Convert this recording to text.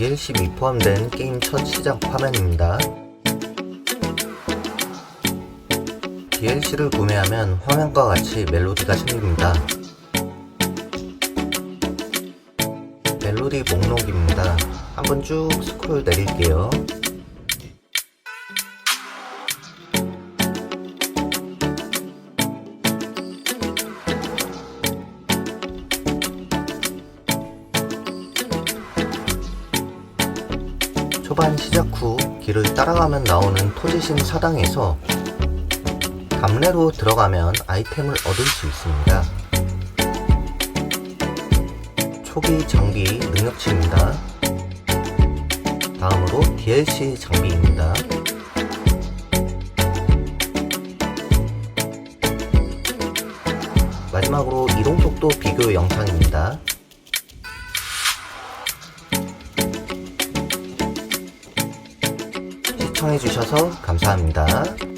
DLC 미 포함된 게임 첫 시작 화면입니다. DLC를 구매하면 화면과 같이 멜로디가 생깁니다. 멜로디 목록입니다. 한번 쭉 스크롤 내릴게요. 초반 시작 후 길을 따라가면 나오는 토지신 사당에서 담내로 들어가면 아이템을 얻을 수 있습니다. 초기 장비 능력치입니다. 다음으로 DLC 장비입니다. 마지막으로 이동 속도 비교 영상입니다. 시청해주셔서 감사합니다.